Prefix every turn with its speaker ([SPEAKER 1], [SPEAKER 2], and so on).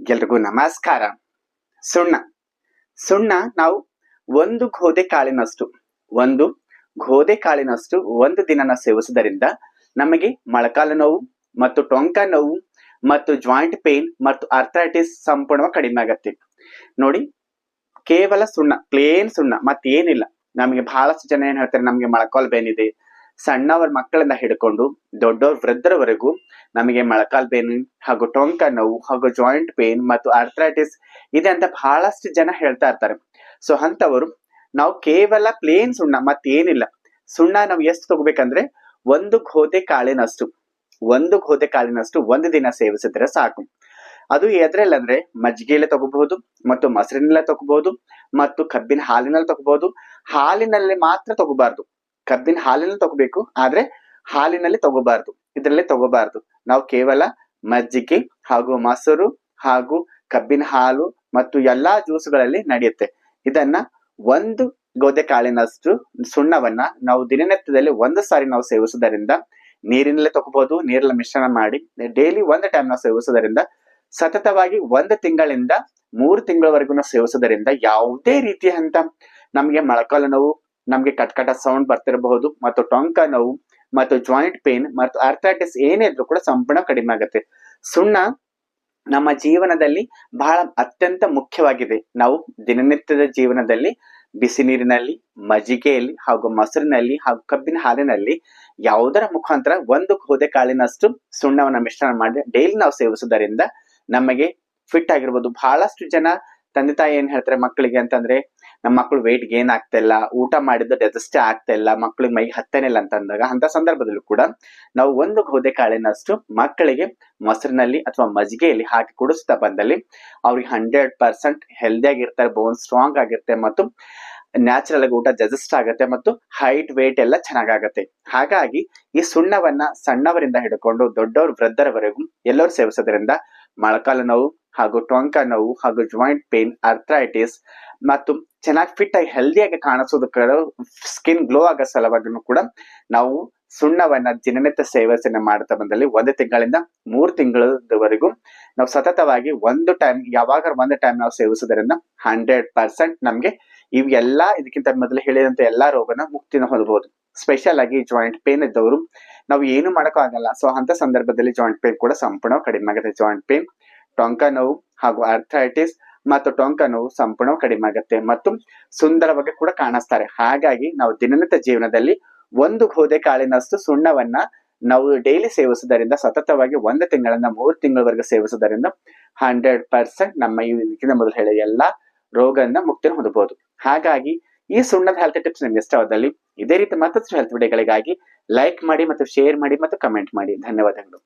[SPEAKER 1] ಎಲ್ರಿಗೂ ನಮಸ್ಕಾರ. ಸುಣ್ಣ. ಸುಣ್ಣ ನಾವು ಒಂದು ಗೋಧೆ ಕಾಳಿನಷ್ಟು, ಒಂದು ಗೋಧೆ ಕಾಳಿನಷ್ಟು ಒಂದು ದಿನನ ಸೇವಿಸುವುದರಿಂದ ನಮಗೆ ಮೊಳಕಾಲು ನೋವು ಮತ್ತು ಟೊಂಕ ನೋವು ಮತ್ತು ಜಾಯಿಂಟ್ ಪೇನ್ ಮತ್ತು ಅರ್ಥೈಟಿಸ್ ಸಂಪೂರ್ಣವಾಗಿ ಕಡಿಮೆ ಆಗತ್ತೆ. ನೋಡಿ, ಕೇವಲ ಸುಣ್ಣ ಪ್ಲೇನ್ ಸುಣ್ಣ, ಮತ್ತೇನಿಲ್ಲ. ನಮಗೆ ಬಹಳಷ್ಟು ಜನ ಏನ್ ಹೇಳ್ತಾರೆ, ನಮಗೆ ಮೊಳಕಾಲ್ ಬೇನಿದೆ ಸಣ್ಣವರ ಮಕ್ಕಳಿಂದ ಹಿಡ್ಕೊಂಡು ದೊಡ್ಡವ್ರ ವೃದ್ಧರವರೆಗೂ ನಮಗೆ ಮೊಳಕಾಲ್ ಪೇನ್ ಹಾಗೂ ಟೊಂಕ ನೋವು ಹಾಗೂ ಜಾಯಿಂಟ್ ಪೇನ್ ಮತ್ತು ಆರ್ಥ್ರೈಟಿಸ್ ಇದೆ ಅಂತ ಬಹಳಷ್ಟು ಜನ ಹೇಳ್ತಾ ಇರ್ತಾರೆ. ಸೊ ಅಂತವರು ನಾವು ಕೇವಲ ಪ್ಲೇನ್ ಸುಣ್ಣ ಮತ್ತೇನಿಲ್ಲ. ಸುಣ್ಣ ನಾವು ಎಷ್ಟು ತಗೋಬೇಕಂದ್ರೆ ಒಂದು ಗೋಧೆ ಕಾಳಿನಷ್ಟು, ಒಂದು ಗೋಧೆ ಕಾಳಿನಷ್ಟು ಒಂದು ದಿನ ಸೇವಿಸಿದ್ರೆ ಸಾಕು. ಅದು ಎದ್ರಲ್ಲಿ ಅಂದ್ರೆ ಮಜ್ಜಿಗೆಲೆ ತಗೋಬಹುದು ಮತ್ತು ಮೊಸರಿನಲ್ಲೇ ತಗೋಬಹುದು ಮತ್ತು ಕಬ್ಬಿನ ಹಾಲಿನಲ್ಲಿ ತಗೋಬಹುದು. ಹಾಲಿನಲ್ಲಿ ಮಾತ್ರ ತಗೋಬಾರ್ದು. ಕಬ್ಬಿನ ಹಾಲಿನಲ್ಲಿ ತಗೋಬೇಕು. ಆದ್ರೆ ಹಾಲಿನಲ್ಲಿ ತಗೋಬಾರ್ದು. ಇದರಲ್ಲಿ ತಗೋಬಾರ್ದು. ನಾವು ಕೇವಲ ಮಜ್ಜಿಗೆ ಹಾಗೂ ಮೊಸರು ಹಾಗೂ ಕಬ್ಬಿನ ಹಾಲು ಮತ್ತು ಎಲ್ಲಾ ಜ್ಯೂಸ್ಗಳಲ್ಲಿ ನಡೆಯುತ್ತೆ. ಇದನ್ನ ಒಂದು ಗೋಧೆ ಕಾಳಿನಷ್ಟು ಸುಣ್ಣವನ್ನ ನಾವು ದಿನನಿತ್ಯದಲ್ಲಿ ಒಂದು ಸಾರಿ ನಾವು ಸೇವಿಸುವುದರಿಂದ ನೀರಿನಲ್ಲೇ ತಗೋಬಹುದು ನೀರಲ್ಲಿ ಮಿಶ್ರಣ ಮಾಡಿ, ಡೈಲಿ ಒಂದು ಟೈಮ್ ನಾವು ಸೇವಿಸುವುದರಿಂದ ಸತತವಾಗಿ ಒಂದು ತಿಂಗಳಿಂದ ಮೂರು ತಿಂಗಳವರೆಗೂ ಸೇವಿಸುವುದರಿಂದ ಯಾವುದೇ ರೀತಿಯಂತ ನಮಗೆ ಮೊಳಕಾಲು ನೋವು ನಮಗೆ ಕಟ್ಕಟ ಸೌಂಡ್ ಬರ್ತಿರಬಹುದು, ಮತ್ತು ಟೊಂಕ ನೋವು, ಮತ್ತು ಜಾಯಿಂಟ್ ಪೇನ್ ಮತ್ತು ಅರ್ಥೈಟಿಸ್ ಏನೇ ಇದ್ರೂ ಕೂಡ ಸಂಪೂರ್ಣ ಕಡಿಮೆ ಆಗುತ್ತೆ. ಸುಣ್ಣ ನಮ್ಮ ಜೀವನದಲ್ಲಿ ಬಹಳ ಅತ್ಯಂತ ಮುಖ್ಯವಾಗಿದೆ. ನಾವು ದಿನನಿತ್ಯದ ಜೀವನದಲ್ಲಿ ಬಿಸಿ ನೀರಿನಲ್ಲಿ, ಮಜ್ಜಿಗೆಯಲ್ಲಿ, ಹಾಗೂ ಮೊಸರಿನಲ್ಲಿ, ಹಾಗೂ ಕಬ್ಬಿನ ಹಾಲಿನಲ್ಲಿ ಯಾವುದರ ಮುಖಾಂತರ ಒಂದು ಗೋಧೆ ಕಾಳಿನಷ್ಟು ಸುಣ್ಣವನ್ನ ಮಿಶ್ರಣ ಮಾಡಿ ಡೈಲಿ ನಾವು ಸೇವಿಸುವುದರಿಂದ ನಮಗೆ ಫಿಟ್ ಆಗಿರ್ಬೋದು. ಬಹಳಷ್ಟು ಜನ ತಂದೆ ತಾಯಿ ಏನ್ ಹೇಳ್ತಾರೆ ಮಕ್ಕಳಿಗೆ ಅಂತಂದ್ರೆ ನಮ್ಮ ಮಕ್ಕಳು ವೆಯ್ಟ್ ಗೇನ್ ಆಗ್ತಾ ಇಲ್ಲ, ಊಟ ಮಾಡಿದ್ದು ಡೈಜೆಸ್ಟೇ ಆಗ್ತಾ ಇಲ್ಲ ಮಕ್ಕಳಿಗೆ ಮೈ ಹತ್ತೇನಿಲ್ಲ ಅಂತ ಅಂದಾಗ ಅಂತ ಸಂದರ್ಭದಲ್ಲೂ ಕೂಡ ನಾವು ಒಂದು ಗೋಧೆ ಕಾಳಿನಷ್ಟು ಮಕ್ಕಳಿಗೆ ಮೊಸರಿನಲ್ಲಿ ಅಥವಾ ಮಜ್ಜಿಗೆಯಲ್ಲಿ ಹಾಕಿ ಕುಡಿಸ್ತಾ ಬಂದಲ್ಲಿ ಅವ್ರಿಗೆ ಹಂಡ್ರೆಡ್ ಪರ್ಸೆಂಟ್ ಹೆಲ್ದಿ ಆಗಿರ್ತಾರೆ ಬೋನ್ ಸ್ಟ್ರಾಂಗ್ ಆಗಿರುತ್ತೆ ಮತ್ತು ನ್ಯಾಚುರಲ್ ಆಗಿ ಊಟ ಜಜೆಸ್ಟ್ ಆಗುತ್ತೆ ಮತ್ತು ಹೈಟ್ ವೇಟ್ ಎಲ್ಲ ಚೆನ್ನಾಗಾಗತ್ತೆ. ಹಾಗಾಗಿ ಈ ಸುಣ್ಣವನ್ನ ಸಣ್ಣವರಿಂದ ಹಿಡ್ಕೊಂಡು ದೊಡ್ಡವರು ವೃದ್ಧರವರೆಗೂ ಎಲ್ಲರೂ ಸೇವಿಸೋದ್ರಿಂದ ಮೊಳಕಾಲು ನೋವು ಹಾಗೂ ಟೊಂಕ ನೋವು ಹಾಗೂ ಜಾಯಿಂಟ್ ಪೇನ್ ಅರ್ಥ್ರೈಟಿಸ್ ಮತ್ತು ಚೆನ್ನಾಗಿ ಫಿಟ್ ಆಗಿ ಹೆಲ್ದಿಯಾಗಿ ಕಾಣಿಸೋದಕ್ಕೆ ಸ್ಕಿನ್ ಗ್ಲೋ ಆಗೋ ಸಲುವಾಗಿನೂ ಕೂಡ ನಾವು ಸುಣ್ಣವನ್ನ ದಿನನಿತ್ಯ ಸೇವನೆ ಮಾಡ್ತಾ ಬಂದಲ್ಲಿ ಒಂದು ತಿಂಗಳಿಂದ ಮೂರು ತಿಂಗಳವರೆಗೂ ನಾವು ಸತತವಾಗಿ ಒಂದು ಟೈಮ್ ಯಾವಾಗ ಒಂದು ಟೈಮ್ ನಾವು ಸೇವಿಸೋದರಿಂದ ಹಂಡ್ರೆಡ್ ಪರ್ಸೆಂಟ್ ನಮ್ಗೆ ಇವೆಲ್ಲ ಇದಕ್ಕಿಂತ ಮೊದಲು ಹೇಳಿದಂತ ಎಲ್ಲಾ ರೋಗನ ಮುಕ್ತಿನ ಹೊಂದಬಹುದು. ಸ್ಪೆಷಲ್ ಆಗಿ ಜಾಯಿಂಟ್ ಪೇನ್ ಇದ್ದವರು ನಾವು ಏನು ಆಗಲ್ಲ. ಸೊ ಅಂತ ಸಂದರ್ಭದಲ್ಲಿ ಜಾಯಿಂಟ್ ಪೇನ್ ಕೂಡ ಸಂಪೂರ್ಣ ಕಡಿಮೆ ಆಗುತ್ತೆ. ಜಾಯಿಂಟ್ ಪೇನ್ ಟೊಂಕ ನೋವು ಹಾಗೂ ಅರ್ಥೈಟಿಸ್ ಮತ್ತು ಟೊಂಕ ನೋವು ಸಂಪೂರ್ಣ ಕಡಿಮೆ ಆಗುತ್ತೆ ಮತ್ತು ಸುಂದರವಾಗಿ ಕೂಡ ಕಾಣಿಸ್ತಾರೆ. ಹಾಗಾಗಿ ನಾವು ದಿನನಿತ್ಯ ಜೀವನದಲ್ಲಿ ಒಂದು ಗೋಧೆ ಕಾಳಿನಷ್ಟು ಸುಣ್ಣವನ್ನ ನಾವು ಡೈಲಿ ಸೇವಿಸುವುದರಿಂದ, ಸತತವಾಗಿ ಒಂದು ತಿಂಗಳನ್ನ ಮೂರು ತಿಂಗಳವರೆಗೆ ಸೇವಿಸುವುದರಿಂದ ಹಂಡ್ರೆಡ್ ಪರ್ಸೆಂಟ್ ನಮ್ಮ ಇದಕ್ಕಿಂತ ಮೊದಲು ಹೇಳಿದ ಎಲ್ಲಾ ರೋಗನ ಮುಕ್ತಿ ಹೊಂದಬಹುದು. ಹಾಗಾಗಿ ಈ ಸುಣ್ಣದ ಹೆಲ್ತ್ ಟಿಪ್ಸ್ ನಿಮ್ಗೆ ಇಷ್ಟವಾದಲ್ಲಿ ಇದೇ ರೀತಿ ಮತ್ತಷ್ಟು ಹೆಲ್ತ್ ವಿಡಿಯೋಗಳಿಗಾಗಿ ಲೈಕ್ ಮಾಡಿ ಮತ್ತು ಶೇರ್ ಮಾಡಿ ಮತ್ತು ಕಮೆಂಟ್ ಮಾಡಿ. ಧನ್ಯವಾದಗಳು.